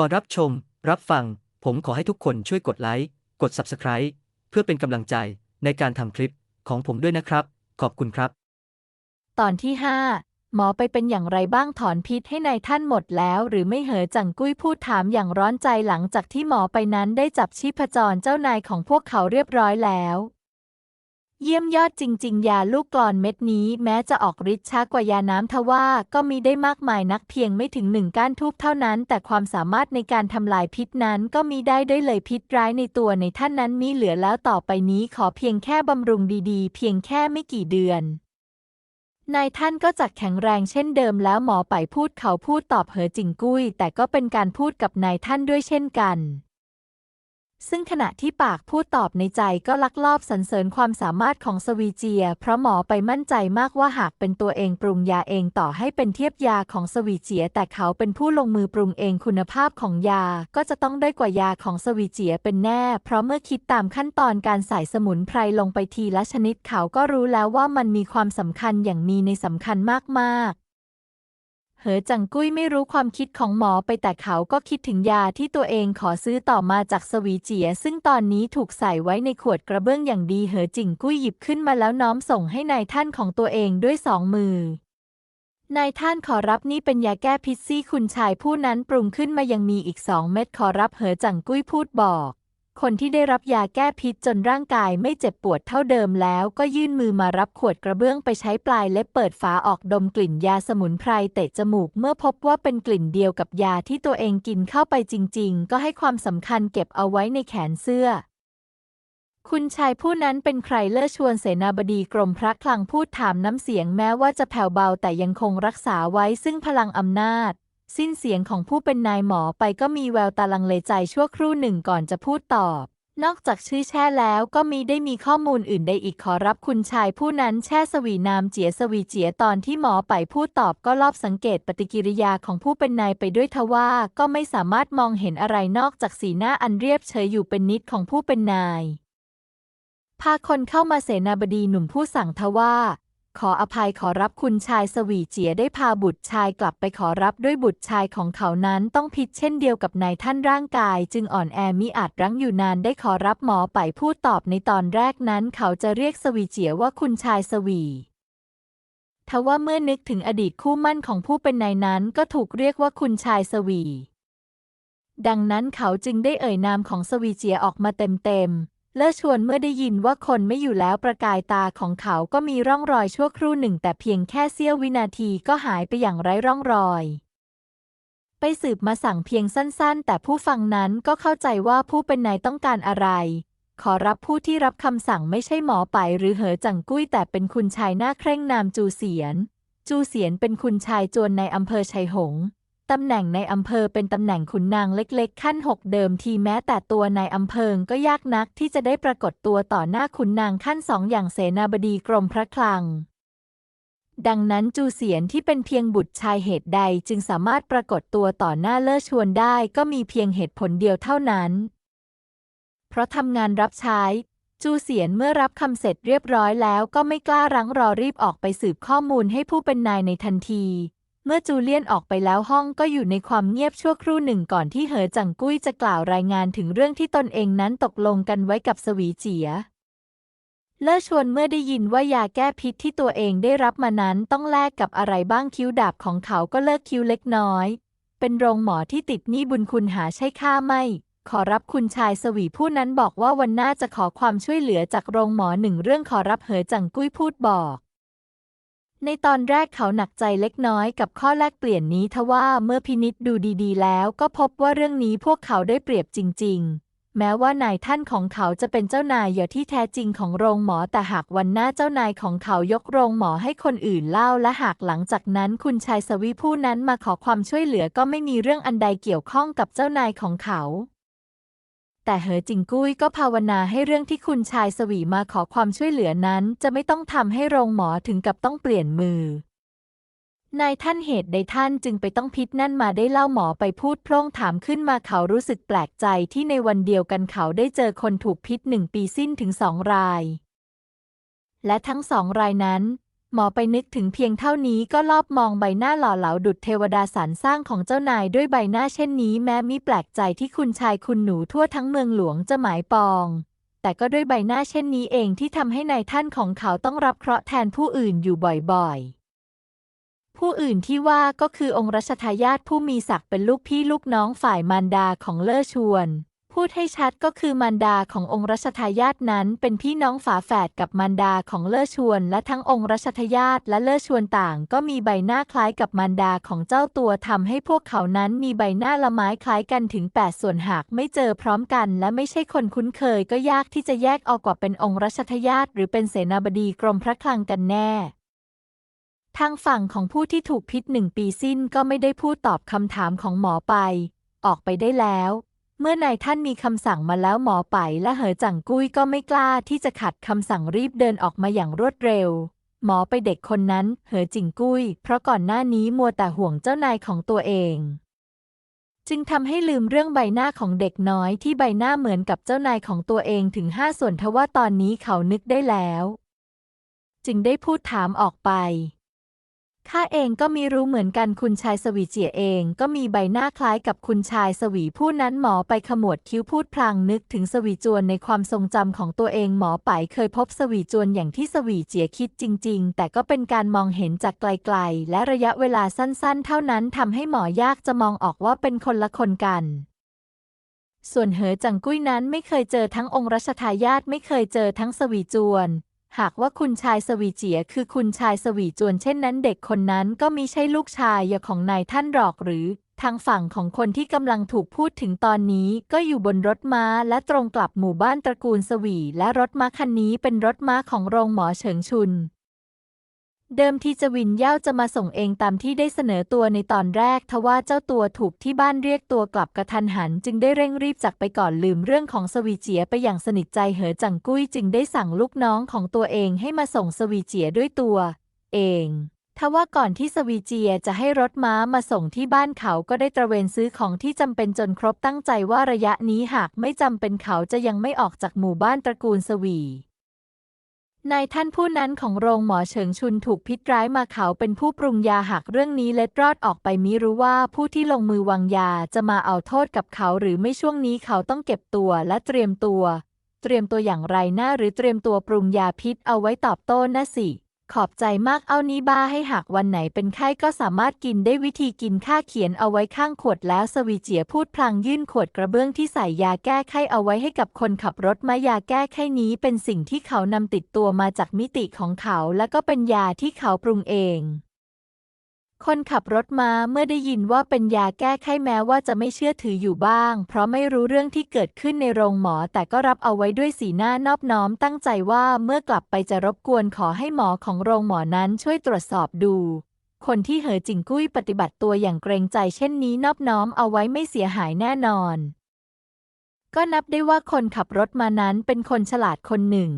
ก่อนรับชม รับฟัง ผมขอให้ทุกคนช่วยกดไลค์ กด Subscribe เพื่อเป็นกำลังใจในการทำคลิปของผมด้วยนะครับ ขอบคุณครับ ตอนที่ห้าหมอไปเป็นอย่างไรบ้างถอนพิษให้ในายท่านหมดแล้ว หรือไม่เหอจังกุ้ยพูดถามอย่างร้อนใจหลังจากที่หมอไปนั้นได้จับชีพจรเจ้านายของพวกเขาเรียบร้อยแล้ว เยี่ยมยอดจริง ๆ ยาลูกกลอนเม็ดนี้แม้จะออกฤทธิ์ช้ากว่ายาน้ำทว่าก็มีได้มากมายนักเพียงไม่ถึงหนึ่งก้านทูบเท่านั้น แต่ความสามารถในการทำลายพิษนั้นก็มีได้ด้วยเลยพิษร้ายในตัวในท่านนั้นมีเหลือแล้วต่อไปนี้ขอเพียงแค่บำรุงดีๆ เพียงแค่ไม่กี่เดือนนายท่านก็จักแข็งแรงเช่นเดิมแล้วหมอไปพูดเขาพูดตอบเหอจิงกุ้ย แต่ก็เป็นการพูดกับนายท่านด้วยเช่นกัน ซึ่งขณะที่ปากพูดตอบในใจก็ลักลอบสรรเสริญความสามารถของสวีเจีย เพราะหมอไปมั่นใจมากว่าหากเป็นตัวเองปรุงยาเองต่อให้เป็นเทียบยาของสวีเจีย แต่เขาเป็นผู้ลงมือปรุงเองคุณภาพของยา ก็จะต้องได้กว่ายาของสวีเจียเป็นแน่ เพราะเมื่อคิดตามขั้นตอนการใส่สมุนไพรลงไปทีละชนิดเขาก็รู้แล้วว่ามันมีความสำคัญอย่างมีในสำคัญมากๆ เหอจังกุ้ยไม่รู้ความคิดของหมอไปแต่เขาก็คิดถึงยาที่ตัวเองขอซื้อต่อมาจากสวีเจีย ซึ่งตอนนี้ถูกใส่ไว้ในขวดกระเบื้องอย่างดีเหอจิงกุ้ยหยิบขึ้นมาแล้วน้อมส่งให้นายท่านของตัวเองด้วยสองมือนายท่านขอรับนี่เป็นยาแก้พิษซี่คุณชายผู้นั้นปรุงขึ้นมายังมีอีกสองเม็ดขอรับเหอจังกุ้ยพูดบอก คนที่ได้รับยาแก้พิษจนร่างกายไม่เจ็บปวดเท่าเดิมแล้วก็ยื่นมือมารับขวดกระเบื้องไปใช้ปลายเล็บเปิดฝาออกดมกลิ่นยาสมุนไพรเตะจมูกเมื่อพบว่าเป็นกลิ่นเดียวกับยาที่ตัวเองกินเข้าไปจริง ๆ ก็ให้ความสำคัญเก็บเอาไว้ในแขนเสื้อ คุณชายผู้นั้นเป็นใครเลิศชวนเสนาบดีกรมพระคลังพูดถามน้ำเสียงแม้ว่าจะแผ่วเบาแต่ยังคงรักษาไว้ซึ่งพลังอำนาจ สิ้นเสียงของผู้เป็นนายหมอไปก็มีแววตาลังเลใจชั่วครู่หนึ่งก่อนจะพูดตอบ นอกจากชื่อแช่แล้วก็มีได้มีข้อมูลอื่นใดอีกขอรับคุณชายผู้นั้นแช่สวีนามเจียสวีเจียตอนที่หมอไปพูดตอบก็รอบสังเกตปฏิกิริยาของผู้เป็นนายไปด้วยทว่าก็ไม่สามารถมองเห็นอะไรนอกจากสีหน้าอันเรียบเฉยอยู่เป็นนิดของผู้เป็นนายพาคนเข้ามาเสนาบดีหนุ่มผู้สั่งทว่า ขออภัยขอรับคุณชายสวีเจียได้พาบุตรชายกลับไปขอรับด้วยบุตรชายของเขานั้นต้องพิษเช่นเดียวกับนายท่านร่างกาย จึงอ่อนแอมิอาจรั้งอยู่นานได้ขอรับหมอไปพูดตอบในตอนแรกนั้น เขาจะเรียกสวีเจียว่าคุณชายสวีทว่าเมื่อนึกถึงอดีตคู่มั่นของผู้เป็นนายนั้นก็ถูกเรียกว่าคุณชายสวี ดังนั้นเขาจึงได้เอ่ยนามของสวีเจียออกมาเต็มๆ เลิศชวนเมื่อได้ยินว่าคนไม่อยู่แล้วประกายตาของเขาก็มีร่องรอยชั่วครู่หนึ่ง แต่เพียงแค่เสี้ยววินาทีก็หายไปอย่างไร้ร่องรอย ไปสืบมาสั่งเพียงสั้นๆ แต่ผู้ฟังนั้นก็เข้าใจว่าผู้เป็นนายต้องการอะไร ขอรับผู้ที่รับคำสั่งไม่ใช่หมอไปหรือเหอจังกุ้ย แต่เป็นคุณชายหน้าเคร่งนามจูเสียน จูเสียนเป็นคุณชายจวนในอำเภอชัยหงส์ ตำแหน่งในอำเภอเป็นตำแหน่งขุนนางเล็กๆ ขั้นหกเดิมทีแม้แต่ตัวนายอำเภอก็ยากนักที่จะได้ปรากฏตัวต่อหน้าขุนนางขั้นสองอย่างเสนาบดีกรมพระคลัง ดังนั้นจูเสียนที่เป็นเพียงบุตรชายเหตุใดจึงสามารถปรากฏตัวต่อหน้าเลิศชวนได้ก็มีเพียงเหตุผลเดียวเท่านั้น เพราะทำงานรับใช้ จูเสียนเมื่อรับคำเสร็จเรียบร้อยแล้วก็ไม่กล้ารั้งรอรีบออกไปสืบข้อมูลให้ผู้เป็นนายในทันที เมื่อจูเลียนออกไปแล้วห้องก็อยู่ในความเงียบชั่วครู่หนึ่งก่อนที่เหอจังกุ้ยจะกล่าวรายงานถึงเรื่องที่ตนเองนั้นตกลงกันไว้กับสวีเจียเลิศชวนเมื่อได้ยินว่ายาแก้พิษที่ตัวเองได้รับมานั้นต้องแลกกับอะไรบ้างคิ้วดาบของเขาก็เลิกคิ้วเล็กน้อย เป็นโรงหมอที่ติดหนี้บุญคุณหาใช่ค่าไม่ ขอรับคุณชายสวีผู้นั้นบอกว่าวันหน้าจะขอความช่วยเหลือจากโรงหมอหนึ่งเรื่องขอรับเหอจังกุ้ยพูดบอก ในตอนแรกเขาหนักใจเล็กน้อยกับข้อแลกเปลี่ยนนี้ทว่าเมื่อพินิษดูดีๆ แล้วก็พบว่าเรื่องนี้พวกเขาได้เปรียบจริง ๆ แม้ว่านายท่านของเขาจะเป็นเจ้านายอยู่ที่แท้จริงของโรงหมอแต่หากวันหน้าเจ้านายของเขายกโรงหมอให้คนอื่นเล่าและหากหลังจากนั้นคุณชายสวีผู้นั้นมาขอความช่วยเหลือก็ไม่มีเรื่องอันใดเกี่ยวข้องกับเจ้านายของเขา แต่เหอจิงกุ้ยก็ภาวนาให้เรื่องที่คุณชายสวีมาขอความช่วยเหลือนั้น จะไม่ต้องทำให้โรงหมอถึงกับต้องเปลี่ยนมือนายท่านเหตุใดท่านจึงไปต้องพิษนั่นมาได้เล่าหมอไปพูดพร่งถามขึ้นมาเขารู้สึกแปลกใจที่ในวันเดียวกันเขาได้เจอคนถูกพิษหนึ่งปีสิ้นถึงสองราย และทั้งสองรายนั้น หมอไปนึกถึงเพียงเท่านี้ก็ลอบมองใบหน้าหล่อเหลาดุจเทวดาสารสร้างของเจ้านายด้วยใบหน้าเช่นนี้ แม้มิแปลกใจที่คุณชายคุณหนูทั่วทั้งเมืองหลวงจะหมายปอง แต่ก็ด้วยใบหน้าเช่นนี้เองที่ทำให้นายท่านของเขาต้องรับเคราะห์แทนผู้อื่นอยู่บ่อยๆ ผู้อื่นที่ว่าก็คือองค์รัชทายาทผู้มีศักดิ์เป็นลูกพี่ลูกน้องฝ่ายมารดาของเล่อชวน พูดให้ชัดก็คือมารดาขององค์รัชทายาทนั้น เป็นพี่น้องฝาแฝดกับมารดาของเล่อชวน และทั้งองค์รัชทายาทและเล่อชวนต่าง ก็มีใบหน้าคล้ายกับมารดาของเจ้าตัวทำให้พวกเขานั้นมีใบหน้าละไม้คล้ายกันถึง 8 ส่วนหากไม่เจอพร้อมกัน และไม่ใช่คนคุ้นเคย ก็ยากที่จะแยกออกว่าเป็นองค์รัชทายาทหรือเป็นเสนาบดีกรมพระคลังกันแน่ทางฝั่งของผู้ที่ถูกพิษหนึ่งปีสิ้นก็ไม่ได้พูดตอบคำถามของหมอไป ออกไปได้แล้ว เมื่อนายท่านมีคำสั่งมาแล้วหมอไปและเหอจังกุ้ยก็ไม่กล้าที่จะขัดคำสั่งรีบเดินออกมาอย่างรวดเร็ว หมอไปเด็กคนนั้น เหอจิงกุ้ย เพราะก่อนหน้านี้มัวแต่ห่วงเจ้านายของตัวเอง จึงทำให้ลืมเรื่องใบหน้าของเด็กน้อยที่ใบหน้าเหมือนกับเจ้านายของตัวเองถึงห้าส่วนทว่าตอนนี้เขานึกได้แล้ว จึงได้พูดถามออกไป ข้าเองก็มีรู้เหมือนกันคุณชายสวีเจียเองก็มีใบหน้าคล้ายกับคุณชายสวีผู้นั้นหมอไปขมวดคิ้วพูดพลางนึกถึงสวีจวนในความทรงจำของตัวเองหมอไปเคยพบสวีจวนอย่างที่สวีเจียคิดจริง ๆ แต่ก็เป็นการมองเห็นจากไกลๆ และระยะเวลาสั้นๆ เท่านั้นทำให้หมอยากจะมองออกว่าเป็นคนละคนกันส่วนเหอจังกุ้ยนั้นไม่เคยเจอทั้งองค์รัชทายาทไม่เคยเจอทั้งสวีจวน หากว่าคุณชายสวีเจียคือคุณชายสวีจวนเช่นนั้นเด็กคนนั้นก็มิใช่ลูกชายของนายท่านหรอกหรือ ทางฝั่งของคนที่กำลังถูกพูดถึงตอนนี้ก็อยู่บนรถม้าและตรงกลับหมู่บ้านตระกูลสวีและรถม้าคันนี้เป็นรถม้าของโรงหมอเฉิงชุน เดิมทีจวินเย่าจะมาส่งเองตามที่ได้เสนอตัวในตอนแรก ทว่าเจ้าตัวถูกที่บ้านเรียกตัวกลับกระทันหัน จึงได้เร่งรีบจากไปก่อนลืมเรื่องของสวีเจียไปอย่างสนิทใจเหอจังกุ้ยจึงได้สั่งลูกน้องของตัวเองให้มาส่งสวีเจียด้วยตัว เองทว่าก่อนที่สวีเจียจะให้รถม้ามาส่งที่บ้านเขาก็ได้ตระเวนซื้อของที่จำเป็นจนครบตั้งใจว่าระยะนี้หากไม่จำเป็นเขาจะยังไม่ออกจากหมู่บ้านตระกูลสวี นายท่านผู้นั้นของโรงหมอเฉิงชุนถูกพิษร้ายมาเขาเป็นผู้ปรุงยาหากเรื่องนี้เล็ดรอดออกไปมิรู้ว่าผู้ที่ลงมือวางยาจะมาเอาโทษกับเขาหรือไม่ช่วงนี้เขาต้องเก็บตัวและเตรียมตัว เตรียมตัวอย่างไรหน้าหรือเตรียมตัวปรุงยาพิษเอาไว้ตอบโต้นะสิ ขอบใจมากเอานี้บ้าให้หากวันไหนเป็นไข้ก็สามารถกินได้วิธีกินค่าเขียนเอาไว้ข้างขวดแล้วสวีเจียพูดพลางยื่นขวดกระเบื้องที่ใส่ยาแก้ไข้เอาไว้ให้กับคนขับรถมายาแก้ไข้นี้เป็นสิ่งที่เขานำติดตัวมาจากมิติของเขา และก็เป็นยาที่เขาปรุงเอง คนขับรถมาเมื่อได้ยินว่าเป็นยาแก้ไข้แม้ว่าจะไม่เชื่อถืออยู่บ้าง เพราะไม่รู้เรื่องที่เกิดขึ้นในโรงหมอ แต่ก็รับเอาไว้ด้วยสีหน้านอบน้อมตั้งใจว่าเมื่อกลับไปจะรบกวนขอให้หมอของโรงหมอนั้นช่วยตรวจสอบดู คนที่เหอจิงกุ้ยปฏิบัติตัวอย่างเกรงใจเช่นนี้นอบน้อมเอาไว้ไม่เสียหายแน่นอน ก็นับได้ว่าคนขับรถมานั้นเป็นคนฉลาดคนหนึ่ง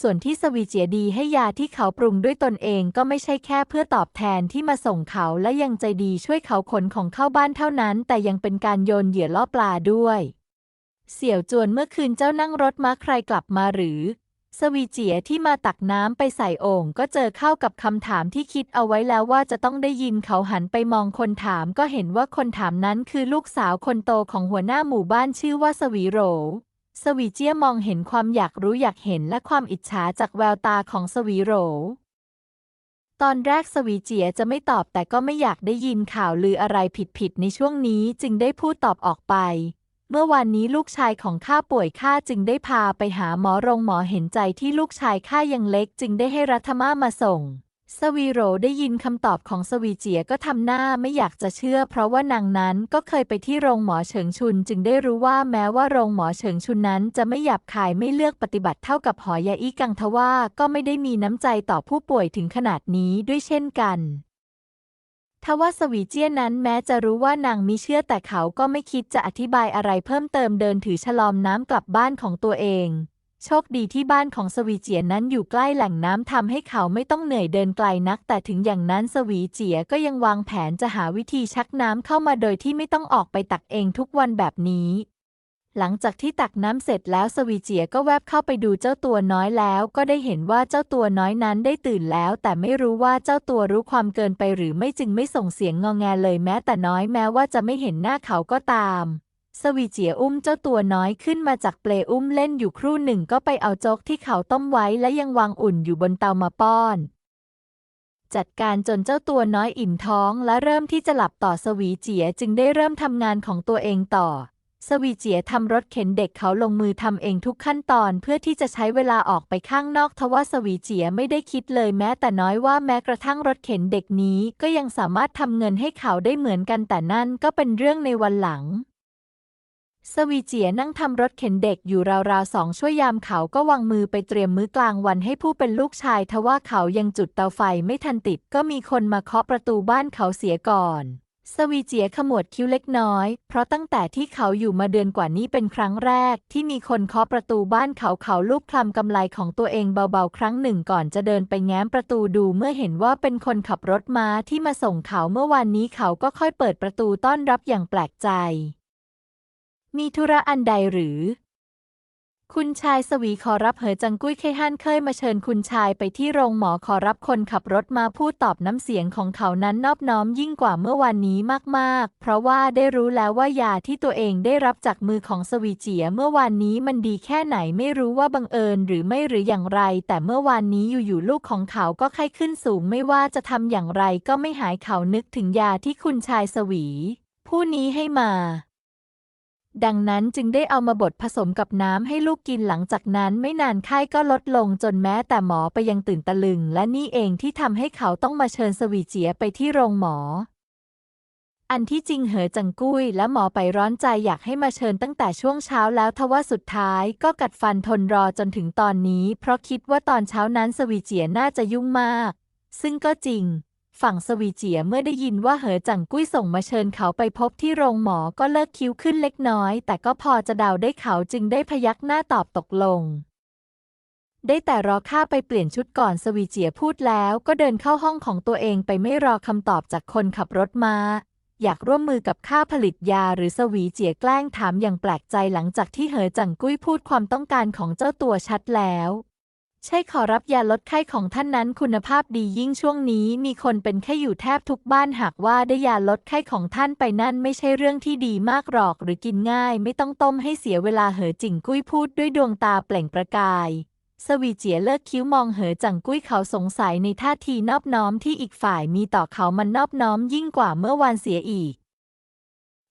ส่วนที่สวีเจียดีให้ยาที่เขาปรุงด้วยตนเองก็ไม่ใช่แค่เพื่อตอบแทนที่มาส่งเขาและยังใจดีช่วยเขาขนของเข้าบ้านเท่านั้น แต่ยังเป็นการโยนเหยื่อล่อปลาด้วย เสี่ยวจวนเมื่อคืนเจ้านั่งรถม้าใครกลับมาหรือ สวีเจียที่มาตักน้ำไปใส่โอ่งก็เจอเข้ากับคำถามที่คิดเอาไว้แล้วว่าจะต้องได้ยินเขาหันไปมองคนถามก็เห็นว่าคนถามนั้นคือลูกสาวคนโตของหัวหน้าหมู่บ้านชื่อว่าสวีโร สวีเจียมองเห็นความอยากรู้อยากเห็นและความอิจฉาจากแววตาของสวีโรตอนแรกสวีเจียจะไม่ตอบแต่ก็ไม่อยากได้ยินข่าวลืออะไรผิดๆในช่วงนี้จึงได้พูดตอบออกไป เมื่อวานนี้ลูกชายของข้าป่วยข้าจึงได้พาไปหาหมอโรงหมอเห็นใจที่ลูกชายข้ายังเล็กจึงได้ให้รัฐมามาส่ง สวีโรได้ยินคำตอบของสวีเจียก็ทำหน้าไม่อยากจะเชื่อ เพราะว่านางนั้นก็เคยไปที่โรงหมอเฉิงชุน จึงได้รู้ว่าแม้ว่าโรงหมอเฉิงชุนนั้น จะไม่หยาบคายไม่เลือกปฏิบัติเท่ากับหอยาอีกังทว่าก็ไม่ได้มีน้ำใจต่อผู้ป่วยถึงขนาดนี้ด้วยเช่นกันทว่าสวีเจียนั้นแม้จะรู้ว่านางมิเชื่อแต่เขาก็ไม่คิดจะอธิบายอะไรเพิ่มเติมเดินถือฉลอมน้ำกลับบ้านของตัวเอง โชคดีที่บ้านของสวีเจียนั้นอยู่ใกล้แหล่งน้ำทำให้เขาไม่ต้องเหนื่อยเดินไกลนัก แต่ถึงอย่างนั้นสวีเจียก็ยังวางแผนจะหาวิธีชักน้ำเข้ามาโดยที่ไม่ต้องออกไปตักเองทุกวันแบบนี้ หลังจากที่ตักน้ำเสร็จแล้วสวีเจียก็แวบเข้าไปดูเจ้าตัวน้อยแล้ว ก็ได้เห็นว่าเจ้าตัวน้อยนั้นได้ตื่นแล้ว แต่ไม่รู้ว่าเจ้าตัวรู้ความเกินไปหรือไม่จึงไม่ส่งเสียงงอแงเลยแม้แต่น้อยแม้ว่าจะไม่เห็นหน้าเขาก็ตาม สวีเจียอุ้มเจ้าตัวน้อยขึ้นมาจากเปลอุ้มเล่นอยู่ครู่หนึ่งก็ไปเอาโจ๊กที่เขาต้มไว้และยังวางอุ่นอยู่บนเตามาป้อน จัดการจนเจ้าตัวน้อยอิ่มท้องและเริ่มที่จะหลับต่อสวีเจียจึงได้เริ่มทำงานของตัวเองต่อ สวีเจียทำรถเข็นเด็กเขาลงมือทำเองทุกขั้นตอนเพื่อที่จะใช้เวลาออกไปข้างนอกทว่าสวีเจียไม่ได้คิดเลยแม้แต่น้อยว่าแม้กระทั่งรถเข็นเด็กนี้ก็ยังสามารถทำเงินให้เขาได้เหมือนกันแต่นั่นก็เป็นเรื่องในวันหลัง สวีเจียนั่งทำรถเข็นเด็กอยู่ราวๆสองชั่วยามเขาก็วางมือไปเตรียมมื้อกลางวันให้ผู้เป็นลูกชายทว่าเขายังจุดเตาไฟไม่ทันติด ก็มีคนมาเคาะประตูบ้านเขาเสียก่อน สวีเจียขมวดคิ้วเล็กน้อย เพราะตั้งแต่ที่เขาอยู่มาเดือนกว่านี้เป็นครั้งแรก ที่มีคนเคาะประตูบ้านเขาเขาลูบคลำกำไลของตัวเองเบาๆ ครั้งหนึ่งก่อนจะเดินไปแง้มประตูดูเมื่อเห็นว่าเป็นคนขับรถมาที่มาส่งเขาเมื่อวานนี้เขาก็ค่อยเปิดประตูต้อนรับอย่างแปลกใจ มีธุระอันใดหรือ คุณชายสวีขอรับเหอจังกุ้ยเคฮั่นเคยมาเชิญคุณชายไปที่โรงหมอขอรับคนขับรถมาพูดตอบน้ำเสียงของเขานั้นนอบน้อมยิ่งกว่าเมื่อวานนี้มากๆ เพราะว่าได้รู้แล้วว่ายาที่ตัวเองได้รับจากมือของสวีเจียเมื่อวานนี้มันดีแค่ไหนไม่รู้ว่าบังเอิญหรือไม่หรืออย่างไร แต่เมื่อวานนี้อยู่ๆลูกของเขาก็ไข้ขึ้นสูงไม่ว่าจะทำอย่างไรก็ไม่หายเขานึกถึงยาที่คุณชายสวี ผู้นี้ให้มา ดังนั้นจึงได้เอามาบดผสมกับน้ำให้ลูกกินหลังจากนั้นไม่นานไข้ก็ลดลงจนแม้แต่หมอไปยังตื่นตะลึง และนี่เองที่ทำให้เขาต้องมาเชิญสวีเจียไปที่โรงหมอ อันที่จริงเหอจังกุ้ยและหมอไปร้อนใจอยากให้มาเชิญตั้งแต่ช่วงเช้าแล้วทว่าสุดท้ายก็กัดฟันทนรอจนถึงตอนนี้ เพราะคิดว่าตอนเช้านั้นสวีเจียน่าจะยุ่งมาก ซึ่งก็จริง ฝั่งสวีเจียเมื่อได้ยินว่าเหอจังกุ้ยส่งมาเชิญเขาไปพบที่โรงหมอก็เลิกคิ้วขึ้นเล็กน้อย แต่ก็พอจะเดาได้เขาจึงได้พยักหน้าตอบตกลง ได้แต่รอข้าไปเปลี่ยนชุดก่อนสวีเจียพูดแล้วก็เดินเข้าห้องของตัวเองไปไม่รอคำตอบจากคนขับรถมาอยากร่วมมือกับข้าผลิตยาหรือสวีเจียแกล้งถามอย่างแปลกใจหลังจากที่เหอจังกุ้ยพูดความต้องการของเจ้าตัวชัดแล้ว ใช่ขอรับยาลดไข้ของท่านนั้นคุณภาพดียิ่งช่วงนี้มีคนเป็นไข้อยู่แทบทุกบ้านหากว่าได้ยาลดไข้ของท่านไปนั่นไม่ใช่เรื่องที่ดีมากหรอกหรือกินง่ายไม่ต้องต้มให้เสียเวลาเหอจิ่งกุ้ยพูดด้วยดวงตาเปล่งประกาย สวีเจียเลิกคิ้วมองเหอจังกุ้ยเขาสงสัยในท่าทีนอบน้อมที่อีกฝ่ายมีต่อเขามันนอบน้อมยิ่งกว่าเมื่อวานเสียอีก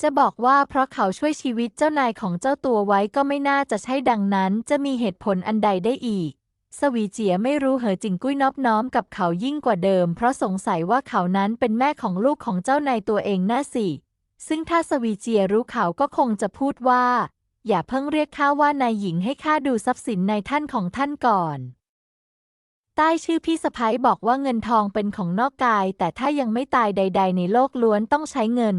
จะบอกว่าเพราะเขาช่วยชีวิตเจ้านายของเจ้าตัวไว้ก็ไม่น่าจะใช่ดังนั้น จะมีเหตุผลอันใดได้อีก สวีเจียไม่รู้เหอจิงกุ้ยนอบน้อมกับเขายิ่งกว่าเดิม เพราะสงสัยว่าเขานั้นเป็นแม่ของลูกของเจ้านายตัวเองน่าสิ ซึ่งถ้าสวีเจียรู้เขาก็คงจะพูดว่า อย่าเพิ่งเรียกข้าว่านายหญิงให้ข้าดูทรัพย์สินในท่านของท่านก่อน ใต้ชื่อพี่สะพ้ายบอกว่าเงินทองเป็นของนอกกาย แต่ถ้ายังไม่ตายใด ๆ ในโลกล้วนต้องใช้เงิน